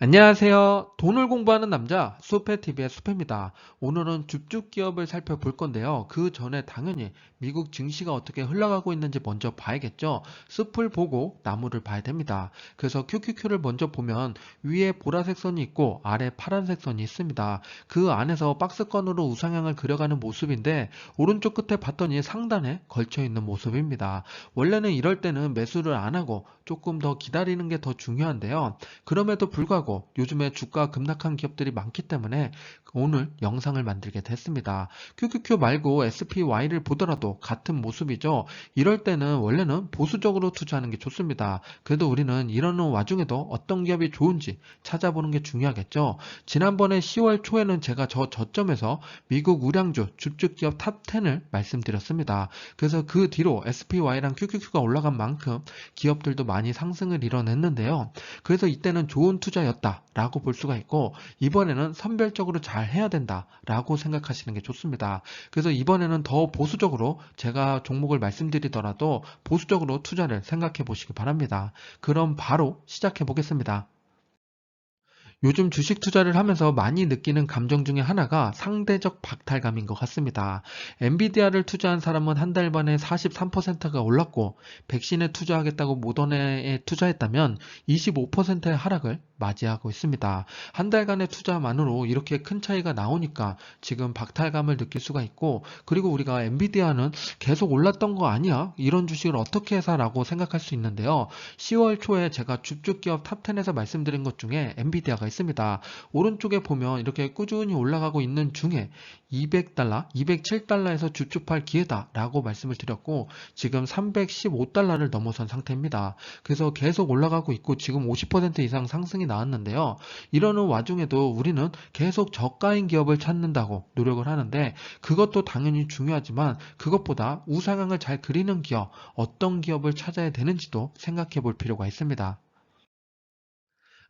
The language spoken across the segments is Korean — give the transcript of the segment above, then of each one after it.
안녕하세요. 돈을 공부하는 남자 수페TV의 수페입니다. 오늘은 줍줍 기업을 살펴볼 건데요. 그 전에 당연히 미국 증시가 어떻게 흘러가고 있는지 먼저 봐야겠죠. 숲을 보고 나무를 봐야 됩니다. 그래서 QQQ를 먼저 보면 위에 보라색 선이 있고 아래 파란색 선이 있습니다. 그 안에서 박스권으로 우상향을 그려가는 모습인데 오른쪽 끝에 봤더니 상단에 걸쳐 있는 모습입니다. 원래는 이럴 때는 매수를 안 하고 조금 더 기다리는 게 더 중요한데요. 그럼에도 불구하고 요즘에 주가 급락한 기업들이 많기 때문에 오늘 영상을 만들게 됐습니다. QQQ 말고 SPY를 보더라도 같은 모습이죠. 이럴 때는 원래는 보수적으로 투자하는 게 좋습니다. 그래도 우리는 이러는 와중에도 어떤 기업이 좋은지 찾아보는 게 중요하겠죠. 지난번에 10월 초에는 제가 저 저점에서 미국 우량주 줍줍 기업 탑 10을 말씀드렸습니다. 그래서 그 뒤로 SPY랑 QQQ가 올라간 만큼 기업들도 많이 상승을 이뤄냈는데요. 그래서 이때는 좋은 투자 였다라고 볼 수가 있고 이번에는 선별적으로 잘 해야 된다라고 생각하시는 게 좋습니다. 그래서 이번에는 더 보수적으로 제가 종목을 말씀드리더라도 보수적으로 투자를 생각해 보시기 바랍니다. 그럼 바로 시작해 보겠습니다. 요즘 주식 투자를 하면서 많이 느끼는 감정 중에 하나가 상대적 박탈감인 것 같습니다. 엔비디아를 투자한 사람은 한 달 만에 43%가 올랐고, 백신에 투자하겠다고 모더나에 투자했다면 25%의 하락을 맞이하고 있습니다. 한 달간의 투자만으로 이렇게 큰 차이가 나오니까 지금 박탈감을 느낄 수가 있고, 그리고 우리가 엔비디아는 계속 올랐던 거 아니야? 이런 주식을 어떻게 사라고 생각할 수 있는데요. 10월 초에 제가 줍줍 기업 탑10에서 말씀드린 것 중에 엔비디아가 있습니다. 오른쪽에 보면 이렇게 꾸준히 올라가고 있는 중에 200달러, 207달러에서 주축할 기회다 라고 말씀을 드렸고 지금 315달러를 넘어선 상태입니다. 그래서 계속 올라가고 있고 지금 50% 이상 상승이 나왔는데요. 이러는 와중에도 우리는 계속 저가인 기업을 찾는다고 노력을 하는데 그것도 당연히 중요하지만 그것보다 우상향을 잘 그리는 기업, 어떤 기업을 찾아야 되는지도 생각해 볼 필요가 있습니다.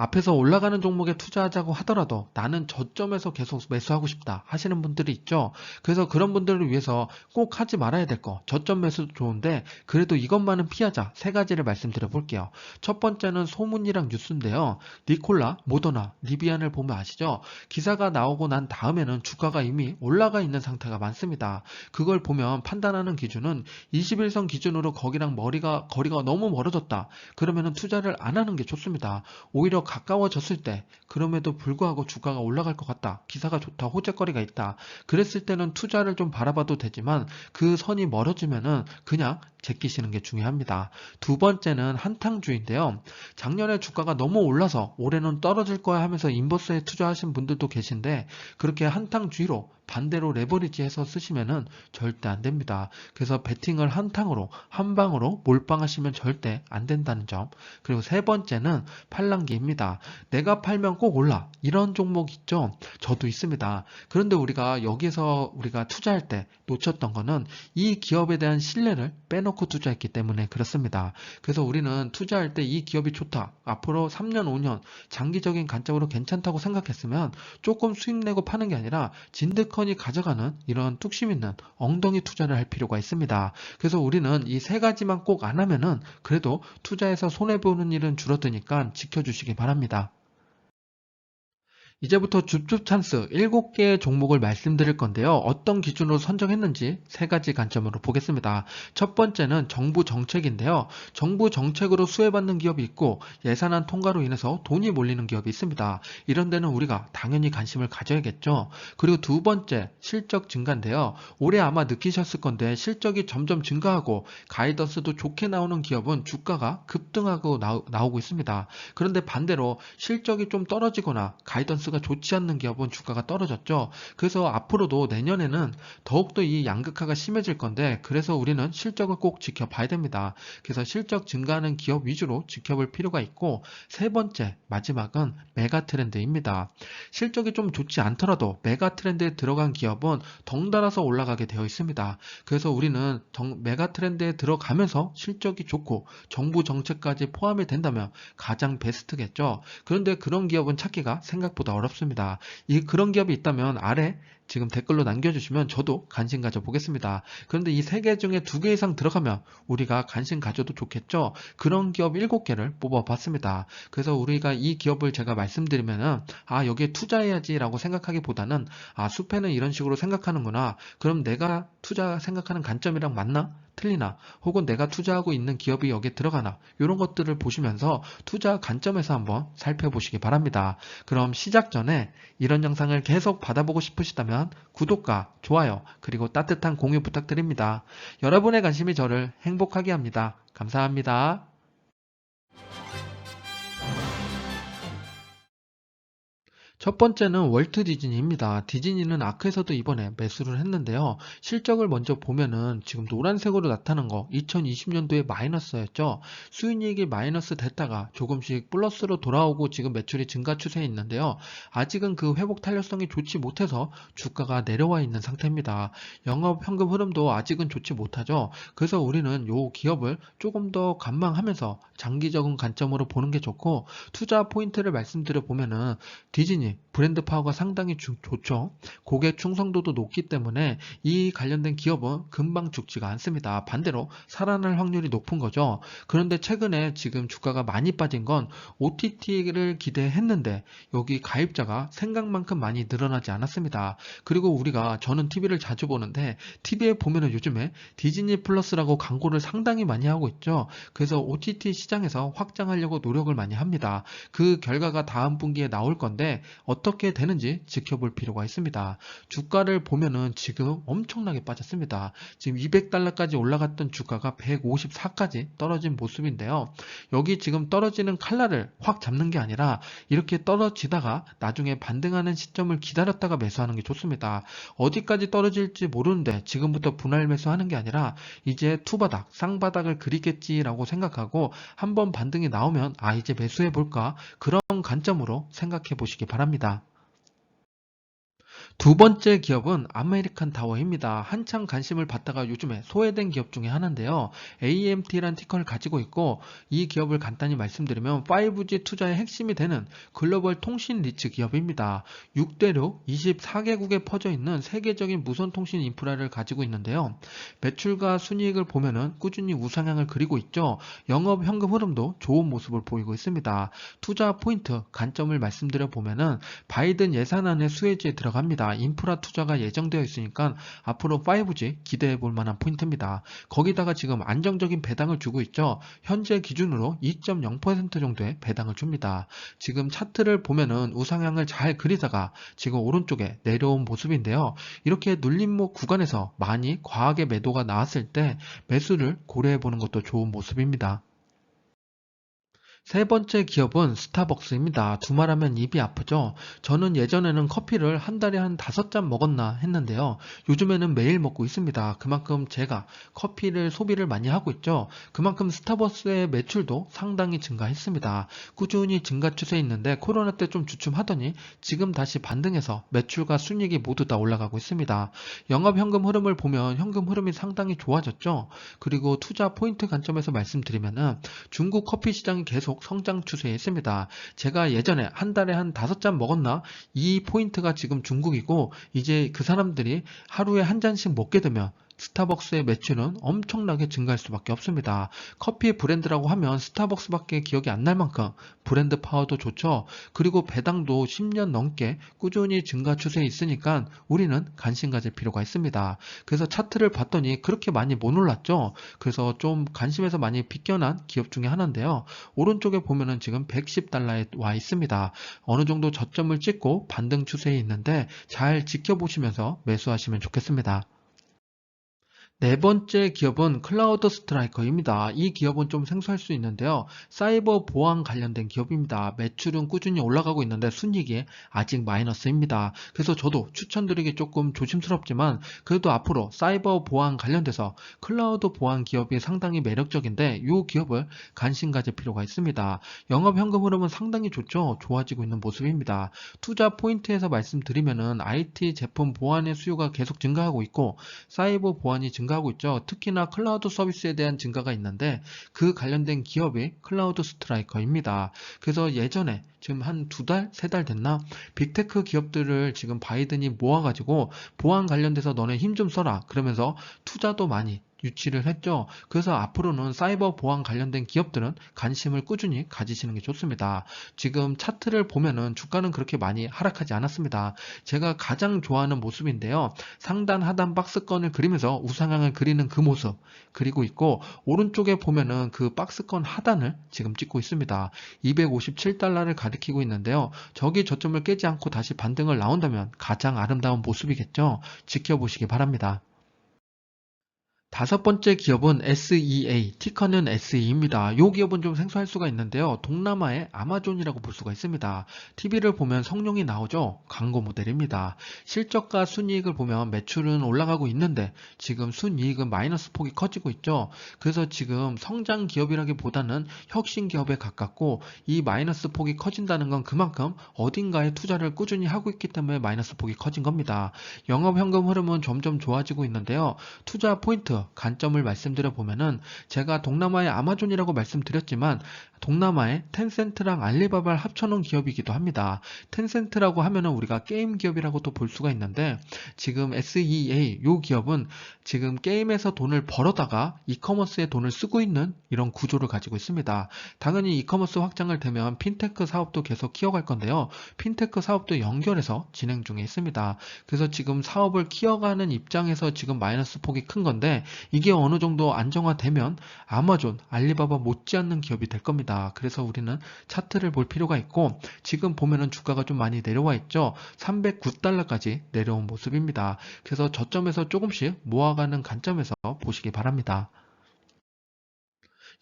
앞에서 올라가는 종목에 투자하자고 하더라도 나는 저점에서 계속 매수하고 싶다 하시는 분들이 있죠. 그래서 그런 분들을 위해서 꼭 하지 말아야 될 거. 저점 매수도 좋은데 그래도 이것만은 피하자. 세 가지를 말씀드려 볼게요. 첫 번째는 소문이랑 뉴스인데요. 니콜라, 모더나, 리비안을 보면 아시죠? 기사가 나오고 난 다음에는 주가가 이미 올라가 있는 상태가 많습니다. 그걸 보면 판단하는 기준은 21선 기준으로 거기랑 머리가 거리가 너무 멀어졌다. 그러면은 투자를 안 하는 게 좋습니다. 오히려 가까워졌을 때 그럼에도 불구하고 주가가 올라갈 것 같다. 기사가 좋다. 호재거리가 있다. 그랬을 때는 투자를 좀 바라봐도 되지만 그 선이 멀어지면은 그냥 제끼시는 게 중요합니다. 두 번째는 한탕주인데요. 작년에 주가가 너무 올라서 올해는 떨어질 거야 하면서 인버스에 투자하신 분들도 계신데 그렇게 한탕주의로 반대로 레버리지 해서 쓰시면은 절대 안 됩니다. 그래서 베팅을 한탕으로 한 방으로 몰빵하시면 절대 안 된다는 점. 그리고 세 번째는 팔랑기입니다. 내가 팔면 꼭 올라. 이런 종목 있죠? 저도 있습니다. 그런데 우리가 여기서 우리가 투자할 때 놓쳤던 거는 이 기업에 대한 신뢰를 빼놓고 투자했기 때문에 그렇습니다. 그래서 우리는 투자할 때 이 기업이 좋다. 앞으로 3년, 5년 장기적인 관점으로 괜찮다고 생각했으면 조금 수익 내고 파는 게 아니라 진득 하니 가져가는 이런 뚝심 있는 엉덩이 투자를 할 필요가 있습니다. 그래서 우리는 이 세 가지만 꼭 안 하면은 그래도 투자해서 손해보는 일은 줄어드니까 지켜주시기 바랍니다. 이제부터 줍줍 찬스 7개의 종목을 말씀드릴 건데요. 어떤 기준으로 선정했는지 세 가지 관점으로 보겠습니다. 첫 번째는 정부 정책인데요. 정부 정책으로 수혜받는 기업이 있고 예산안 통과로 인해서 돈이 몰리는 기업이 있습니다. 이런 데는 우리가 당연히 관심을 가져야겠죠. 그리고 두 번째 실적 증가인데요. 올해 아마 느끼셨을 건데 실적이 점점 증가하고 가이던스도 좋게 나오는 기업은 주가가 급등하고 나오, 나오고 있습니다. 그런데 반대로 실적이 좀 떨어지거나 가이던스 가 좋지 않는 기업은 주가가 떨어졌죠. 그래서 앞으로도 내년에는 더욱더 이 양극화가 심해질 건데 그래서 우리는 실적을 꼭 지켜봐야 됩니다. 그래서 실적 증가하는 기업 위주로 지켜볼 필요가 있고 세 번째 마지막은 메가 트렌드입니다. 실적이 좀 좋지 않더라도 메가 트렌드에 들어간 기업은 덩달아서 올라가게 되어 있습니다. 그래서 우리는 메가 트렌드에 들어가면서 실적이 좋고 정부 정책까지 포함이 된다면 가장 베스트겠죠. 그런데 그런 기업은 찾기가 생각보다 어렵습니다. 이 그런 기업이 있다면 아래 지금 댓글로 남겨주시면 저도 관심 가져보겠습니다. 그런데 이 세 개 중에 두 개 이상 들어가면 우리가 관심 가져도 좋겠죠? 그런 기업 7개를 뽑아봤습니다. 그래서 우리가 이 기업을 제가 말씀드리면은 아 여기에 투자해야지 라고 생각하기보다는 아 숲에는 이런 식으로 생각하는구나. 그럼 내가 투자 생각하는 관점이랑 맞나? 틀리나? 혹은 내가 투자하고 있는 기업이 여기에 들어가나? 이런 것들을 보시면서 투자 관점에서 한번 살펴보시기 바랍니다. 그럼 시작 전에 이런 영상을 계속 받아보고 싶으시다면 구독과 좋아요 그리고 따뜻한 공유 부탁드립니다. 여러분의 관심이 저를 행복하게 합니다. 감사합니다. 첫 번째는 월트 디즈니입니다. 디즈니는 아크에서도 이번에 매수를 했는데요. 실적을 먼저 보면은 지금 노란색으로 나타난 거 2020년도에 마이너스였죠. 수익이익이 마이너스 됐다가 조금씩 플러스로 돌아오고 지금 매출이 증가 추세에 있는데요. 아직은 그 회복 탄력성이 좋지 못해서 주가가 내려와 있는 상태입니다. 영업 현금 흐름도 아직은 좋지 못하죠. 그래서 우리는 요 기업을 조금 더 관망하면서 장기적인 관점으로 보는 게 좋고 투자 포인트를 말씀드려 보면은 디즈니 브랜드 파워가 상당히 주- 좋죠. 고객 충성도도 높기 때문에 이 관련된 기업은 금방 죽지가 않습니다. 반대로 살아날 확률이 높은 거죠. 그런데 최근에 지금 주가가 많이 빠진 건 OTT를 기대했는데 여기 가입자가 생각만큼 많이 늘어나지 않았습니다. 그리고 우리가 저는 TV를 자주 보는데 TV에 보면은 요즘에 디즈니 플러스라고 광고를 상당히 많이 하고 있죠. 그래서 OTT 시장에서 확장하려고 노력을 많이 합니다. 그 결과가 다음 분기에 나올 건데 어떻게 되는지 지켜볼 필요가 있습니다. 주가를 보면은 지금 엄청나게 빠졌습니다. 지금 200달러까지 올라갔던 주가가 154까지 떨어진 모습인데요. 여기 지금 떨어지는 칼날을 확 잡는 게 아니라 이렇게 떨어지다가 나중에 반등하는 시점을 기다렸다가 매수하는 게 좋습니다. 어디까지 떨어질지 모르는데 지금부터 분할 매수하는 게 아니라 이제 투바닥, 쌍바닥을 그리겠지라고 생각하고 한번 반등이 나오면 아 이제 매수해 볼까 그런 관점으로 생각해 보시기 바랍 니다. 두 번째 기업은 아메리칸 타워입니다. 한창 관심을 받다가 요즘에 소외된 기업 중에 하나인데요. AMT라는 티커를 가지고 있고 이 기업을 간단히 말씀드리면 5G 투자의 핵심이 되는 글로벌 통신 리츠 기업입니다. 6대로 24개국에 퍼져 있는 세계적인 무선 통신 인프라를 가지고 있는데요. 매출과 순이익을 보면은 꾸준히 우상향을 그리고 있죠. 영업 현금 흐름도 좋은 모습을 보이고 있습니다. 투자 포인트 관점을 말씀드려 보면은 바이든 예산안의 수혜지에 들어갑니다. 인프라 투자가 예정되어 있으니까 앞으로 5G 기대해 볼 만한 포인트입니다. 거기다가 지금 안정적인 배당을 주고 있죠. 현재 기준으로 2.0% 정도의 배당을 줍니다. 지금 차트를 보면은 우상향을 잘 그리다가 지금 오른쪽에 내려온 모습인데요. 이렇게 눌림목 구간에서 많이 과하게 매도가 나왔을 때 매수를 고려해 보는 것도 좋은 모습입니다. 세 번째 기업은 스타벅스입니다. 두말하면 입이 아프죠. 저는 예전에는 커피를 한 달에 한 다섯 잔 먹었나 했는데요. 요즘에는 매일 먹고 있습니다. 그만큼 제가 커피를 소비를 많이 하고 있죠. 그만큼 스타벅스의 매출도 상당히 증가했습니다. 꾸준히 증가 추세에 있는데 코로나 때 좀 주춤하더니 지금 다시 반등해서 매출과 순이익이 모두 다 올라가고 있습니다. 영업 현금 흐름을 보면 현금 흐름이 상당히 좋아졌죠. 그리고 투자 포인트 관점에서 말씀드리면은 중국 커피 시장이 계속 성장 추세에 있습니다. 제가 예전에 한 달에 한 다섯 잔 먹었나? 이 포인트가 지금 중국이고 이제 그 사람들이 하루에 한 잔씩 먹게 되면 스타벅스의 매출은 엄청나게 증가할 수밖에 없습니다. 커피 브랜드라고 하면 스타벅스밖에 기억이 안 날 만큼 브랜드 파워도 좋죠. 그리고 배당도 10년 넘게 꾸준히 증가 추세에 있으니까 우리는 관심 가질 필요가 있습니다. 그래서 차트를 봤더니 그렇게 많이 못 올랐죠. 그래서 좀 관심에서 많이 비껴난 기업 중에 하나인데요. 오른쪽에 보면은 지금 110달러에 와 있습니다. 어느 정도 저점을 찍고 반등 추세에 있는데 잘 지켜보시면서 매수하시면 좋겠습니다. 네 번째 기업은 클라우드 스트라이커입니다. 이 기업은 좀 생소할 수 있는데요. 사이버 보안 관련된 기업입니다. 매출은 꾸준히 올라가고 있는데 순이익이 아직 마이너스입니다. 그래서 저도 추천드리기 조금 조심스럽지만 그래도 앞으로 사이버 보안 관련돼서 클라우드 보안 기업이 상당히 매력적인데 이 기업을 관심 가질 필요가 있습니다. 영업 현금 흐름은 상당히 좋죠. 좋아지고 있는 모습입니다. 투자 포인트에서 말씀드리면은 IT 제품 보안의 수요가 계속 증가하고 있고 사이버 보안이 증가 증가하고 있죠. 특히나 클라우드 서비스에 대한 증가가 있는데 그 관련된 기업이 클라우드 스트라이커입니다. 그래서 예전에 지금 한 두 달, 세 달 됐나? 빅테크 기업들을 지금 바이든이 모아가지고 보안 관련돼서 너네 힘 좀 써라. 그러면서 투자도 많이 유치를 했죠. 그래서 앞으로는 사이버 보안 관련된 기업들은 관심을 꾸준히 가지시는 게 좋습니다. 지금 차트를 보면은 주가는 그렇게 많이 하락하지 않았습니다. 제가 가장 좋아하는 모습인데요. 상단 하단 박스권을 그리면서 우상향을 그리는 그 모습 그리고 있고 오른쪽에 보면은 그 박스권 하단을 지금 찍고 있습니다. 257달러를 가리키고 있는데요. 저기 저점을 깨지 않고 다시 반등을 나온다면 가장 아름다운 모습이겠죠. 지켜보시기 바랍니다. 다섯 번째 기업은 SEA, 티커는 SE입니다. 이 기업은 좀 생소할 수가 있는데요. 동남아의 아마존이라고 볼 수가 있습니다. TV를 보면 성룡이 나오죠. 광고 모델입니다. 실적과 순이익을 보면 매출은 올라가고 있는데 지금 순이익은 마이너스 폭이 커지고 있죠. 그래서 지금 성장 기업이라기보다는 혁신 기업에 가깝고 이 마이너스 폭이 커진다는 건 그만큼 어딘가에 투자를 꾸준히 하고 있기 때문에 마이너스 폭이 커진 겁니다. 영업 현금 흐름은 점점 좋아지고 있는데요. 투자 포인트 관점을 말씀드려 보면은 제가 동남아의 아마존이라고 말씀드렸지만 동남아의 텐센트랑 알리바바를 합쳐놓은 기업이기도 합니다. 텐센트라고 하면은 우리가 게임 기업이라고도 볼 수가 있는데 지금 SEA 요 기업은 지금 게임에서 돈을 벌어다가 이커머스에 돈을 쓰고 있는 이런 구조를 가지고 있습니다. 당연히 이커머스 확장을 되면 핀테크 사업도 계속 키워갈 건데요. 핀테크 사업도 연결해서 진행 중에 있습니다. 그래서 지금 사업을 키워가는 입장에서 지금 마이너스 폭이 큰 건데 이게 어느 정도 안정화되면 아마존, 알리바바 못지않는 기업이 될 겁니다. 그래서 우리는 차트를 볼 필요가 있고 지금 보면은 주가가 좀 많이 내려와 있죠. 309달러까지 내려온 모습입니다. 그래서 저점에서 조금씩 모아가는 관점에서 보시기 바랍니다.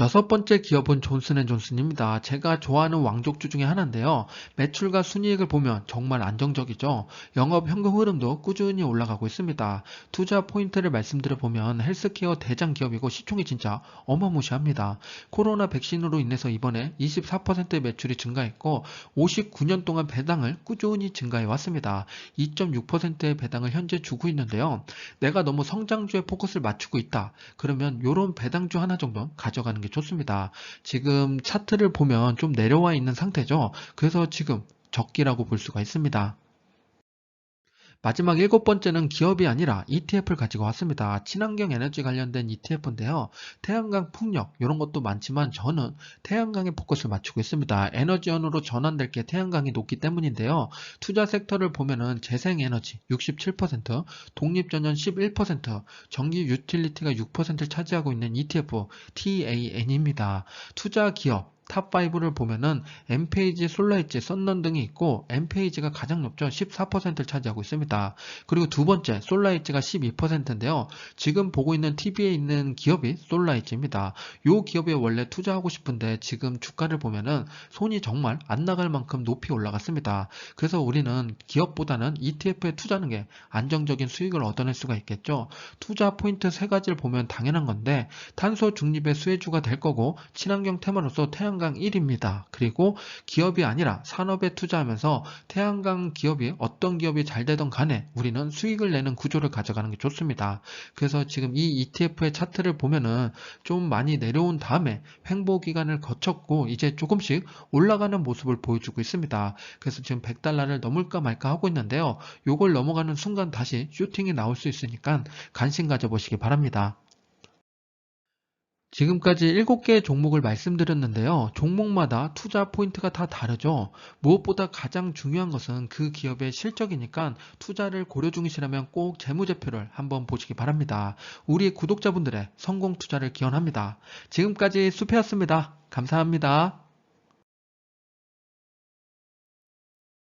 여섯 번째 기업은 존슨앤존슨입니다. 제가 좋아하는 왕족주 중에 하나인데요. 매출과 순이익을 보면 정말 안정적이죠. 영업 현금 흐름도 꾸준히 올라가고 있습니다. 투자 포인트를 말씀드려 보면 헬스케어 대장 기업이고 시총이 진짜 어마무시합니다. 코로나 백신으로 인해서 이번에 24%의 매출이 증가했고 59년 동안 배당을 꾸준히 증가해 왔습니다. 2.6%의 배당을 현재 주고 있는데요. 내가 너무 성장주에 포커스를 맞추고 있다. 그러면 이런 배당주 하나 정도 가져가는 게 좋습니다. 지금 차트를 보면 좀 내려와 있는 상태죠. 그래서 지금 적기라고 볼 수가 있습니다. 마지막 일곱 번째는 기업이 아니라 ETF를 가지고 왔습니다. 친환경 에너지 관련된 ETF인데요. 태양광 풍력 이런 것도 많지만 저는 태양광에 포커스를 맞추고 있습니다. 에너지원으로 전환될 게 태양광이 높기 때문인데요. 투자 섹터를 보면은 재생에너지 67%, 독립전연 11%, 전기 유틸리티가 6%를 차지하고 있는 ETF TAN입니다. 투자 기업 탑5를 보면은 엠페이지, 솔라이지, 썬넌 등이 있고 엠페이지가 가장 높죠. 14%를 차지하고 있습니다. 그리고 두 번째 솔라이지가 12%인데요. 지금 보고 있는 TV에 있는 기업이 솔라이지입니다. 이 기업에 원래 투자하고 싶은데 지금 주가를 보면은 손이 정말 안 나갈 만큼 높이 올라갔습니다. 그래서 우리는 기업보다는 ETF에 투자하는 게 안정적인 수익을 얻어낼 수가 있겠죠. 투자 포인트 세 가지를 보면 당연한 건데 탄소 중립의 수혜주가 될 거고 친환경 테마로서 태양 태양광 1입니다. 그리고 기업이 아니라 산업에 투자하면서 태양광 기업이 어떤 기업이 잘 되던 간에 우리는 수익을 내는 구조를 가져가는 게 좋습니다. 그래서 지금 이 ETF의 차트를 보면은 좀 많이 내려온 다음에 횡보 기간을 거쳤고 이제 조금씩 올라가는 모습을 보여주고 있습니다. 그래서 지금 100달러를 넘을까 말까 하고 있는데요. 요걸 넘어가는 순간 다시 슈팅이 나올 수 있으니까 관심 가져보시기 바랍니다. 지금까지 7개의 종목을 말씀드렸는데요. 종목마다 투자 포인트가 다 다르죠. 무엇보다 가장 중요한 것은 그 기업의 실적이니까 투자를 고려 중이시라면 꼭 재무제표를 한번 보시기 바랍니다. 우리 구독자분들의 성공 투자를 기원합니다. 지금까지 수페였습니다. 감사합니다.